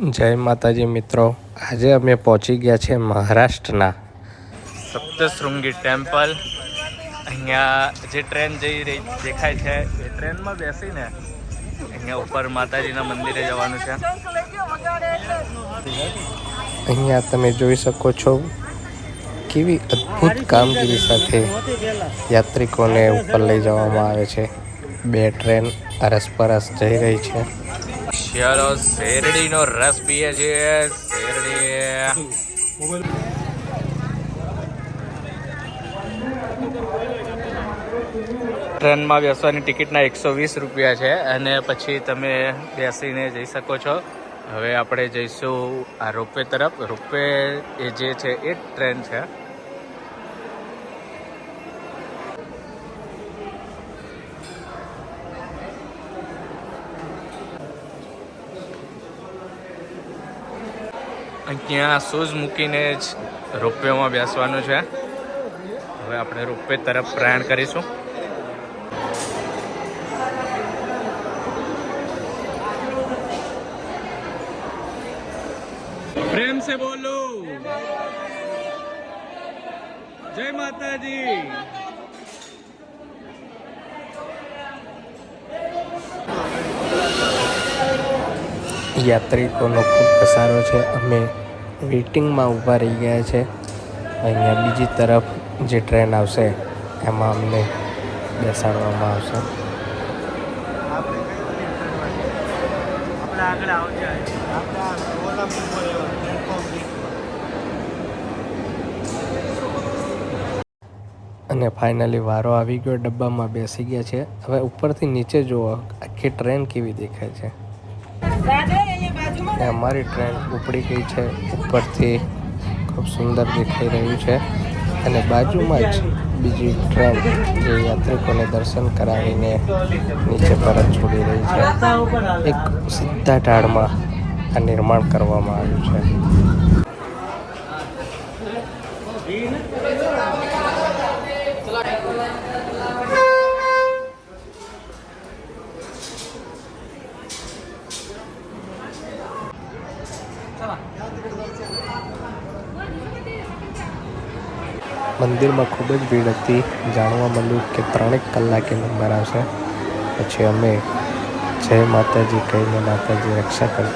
જય માતાજી મિત્રો. આજે અમે પહોંચી ગયા છે મહારાષ્ટ્રના. સપ્તશૃંગી ટેમ્પલ. અહીંયા જે ટ્રેન જઈ રહી દેખાય છે એ ટ્રેનમાં બેસીને અહીંયા ઉપર માતાજીના મંદિરે જવાનું છે. અહીંયા તમે જોઈ શકો છો કેવી અદ્ભુત કામગીરી સાથે યાત્રિકોને ઉપર લઈ જવામાં આવે છે. બે ટ્રેન અરસપરસ જઈ રહી છે. ચાલો શેરડીનો રસ પીએ છીએ, શેરડી ટ્રેનમાં બેસવાની ટિકિટના એકસો વીસ રૂપિયા છે અને પછી તમે બેસીને જઈ શકો છો. હવે આપણે જઈશું આ રોપવે તરફ. રોપવે એ જે છે એ ટ્રેન છે. અહીંયા શૂઝ મૂકીને જ રોપવેમાં બેસવાનું છે. હવે આપણે રોપવે તરફ પ્રયાણ કરીશું. પ્રેમ સે બોલો. જય માતાજી. યાત્રિકોનો ખૂબ ઘસારો છે. અમે વેઇટિંગમાં ઊભા રહી ગયા છે. અહીંયા બીજી તરફ જે ટ્રેન આવશે, એમાં અમને બેસાડવામાં આવશે. અને ફાઇનલી વારો આવી ગયો, ડબ્બામાં બેસી ગયા છે. હવે ઉપરથી નીચે જુઓ આખી ટ્રેન કેવી દેખાય છે. અમારી ટ્રેન ઉપડી ગઈ છે. ઉપરથી ખૂબ સુંદર દેખાઈ રહ્યું છે. અને બાજુમાં જ બીજી ટ્રેન જે યાત્રિકોને દર્શન કરાવીને નીચે પરત છોડી રહી છે. એક સીધા ઢાળમાં આ નિર્માણ કરવામાં આવ્યું છે. મંદિરમાં ખૂબ જ ભીડ હતી. જાણવા મળ્યું કે ત્રણેક કલાકે નંબર આવશે. પછી અમે જય માતાજી કહીને માતાજી રક્ષા કરતા